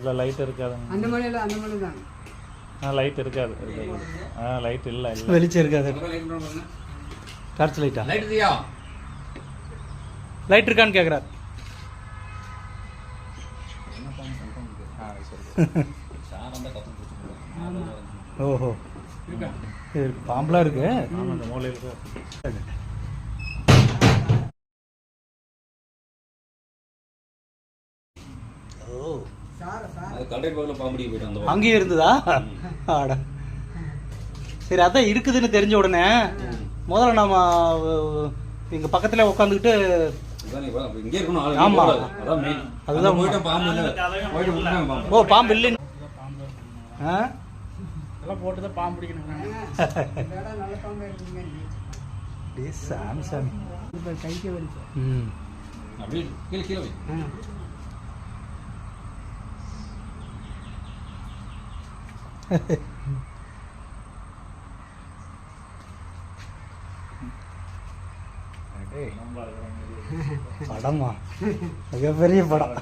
இல்லை லைட் இருக்காதுங்க. அந்த மலையில் அந்த மலை தான். ஆ லைட் இருக்காது. ஆ லைட் இல்லை இல்லை. வெளிச்சம் இருக்காது. டார்ச் லைட்டா லைட் தியா லைட் இருக்கான்னு கேட்குறாரு ஓஹோ. பாம்பெலாம் இருக்கு? ஆமாம் இந்த மூலையில் இருக்கு ஓ சார சார அது கல்றை பகுதியில் பாம்படிக்கு போயிட்டு அந்த அங்கேயும் இருந்ததா? ஆட. சரி அதான் இருக்குதுன்னு தெரிஞ்ச உடனே முதல்ல நம்ம இங்க பக்கத்துல உட்காந்துக்கிட்டு ஆமா. அதுதான் பாம்பு இல்லை. ஓ பாம்பு இல்லைன்னு. ஆ? இதெல்லாம் போட்டு தான் பாம்பு பிடிக்கணும். சாமி சாமி. கைக்கு வருது ம். அப்படியே கீழே கீழே படமா? மிகப்பெரிய படம்.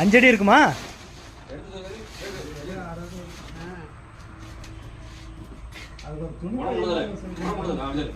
அஞ்சடி இருக்குமா? அதுக்கு ஒரு துணி. அதான்